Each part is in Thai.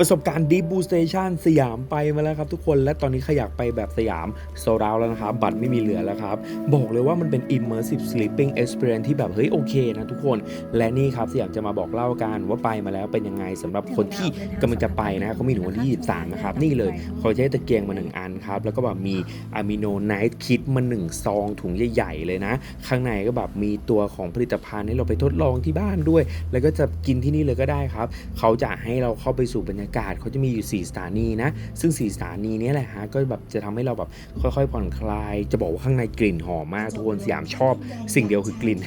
ประสบการณ์ Deep Blue Station สยามไปมาแล้วครับทุกคนและตอนนี้ขยากไปแบบสยามโซราวแล้วนะครับ บัตรไม่มีเหลือแล้วครับ บอกเลยว่ามันเป็น immersive sleeping experience ที่แบบเฮ้ยโอเคนะทุกคน และนี่ครับสยามจะมาบอกเล่ากันว่าไปมาแล้วเป็นยังไงสำหรับคนที่กำลังจะไปนะเขามีถึงวันที่ 23 นะครับ นี่เลยเขาจะให้ตะเกียงมา 1 อันครับ แล้วก็แบบมีอะมิโนไนท์คิดมา 1 ซองถุงใหญ่ๆเลยนะ ข้างในก็แบบมีตัวของผลิตภัณฑ์ให้เราไปทดลองที่บ้านด้วย แล้วก็จะกินที่นี่เลยก็ได้ครับ เขาจะให้เราเข้าไปสู่บรรยากาศเขาจะมีอยู่ 4 สถานีนะ ซึ่ง 4 สถานีนี้แหละฮะก็แบบจะทำให้เราแบบค่อยๆผ่อนคลาย จะบอกว่าข้างในกลิ่นหอมมากทุกคนสยามชอบ สิ่งเดียวคือกลิ่น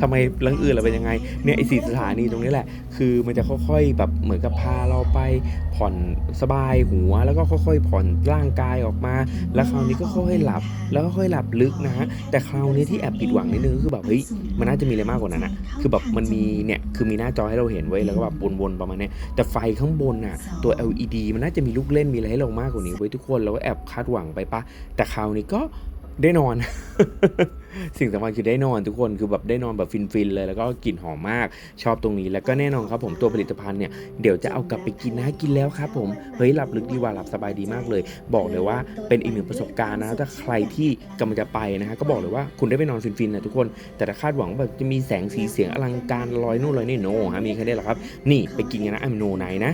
ทำไมเรื่องอื่นเราเป็นยังไงเนี่ยไอ้สีสถานีตรงนี้แหละ คือมันจะค่อยๆแบบเหมือนกับพาเราไปผ่อนสบายหัว แล้วก็ค่อยๆ ผ่อนร่างกายออกมา แล้วคราวนี้ก็ค่อยๆหลับ แล้วก็ค่อยหลับลึกนะฮะแต่คราวนี้ที่แอบผิดหวังนิดนึงก็คือแบบเฮ้ยมันน่าจะมีอะไรมากกว่านั้นอะคือแบบมันมีเนี่ยคือมีหน้าจอให้เราเห็นไว้แล้วก็แบบวนๆประมาณนี้แต่ไฟข้างบนน่ะตัว LED มันน่าจะมีลูกเล่นมีอะไรให้เรามากกว่านี้ไว้ทุกคนเราก็แอบคาดหวังไปปะแต่คราวนี้ก็ ได้นอน สิ่งสำคัญคือได้นอนทุกคนคือแบบได้นอนแบบฟินๆเลย แล้วก็กลิ่นหอมมาก ชอบตรงนี้แล้วก็แน่นอนครับผมตัวผลิตภัณฑ์เนี่ยเดี๋ยวจะเอากลับไปกินนะกินแล้วครับผมเฮ้ยหลับลึกดีว่าหลับสบายดีมากเลย บอกเลยว่าเป็นอีกหนึ่งประสบการณ์นะถ้าใครที่กำลังจะไปนะฮะก็บอกเลยว่าคุณได้ไปนอนฟินๆนะทุกคน แต่ถ้าคาดหวังว่าแบบจะมีแสงสีเสียงอลังการลอยนู่นลอยนี่โนฮะมีแค่นี้แหละครับ นี่ไปกินกันนะอะมิโนไนนะ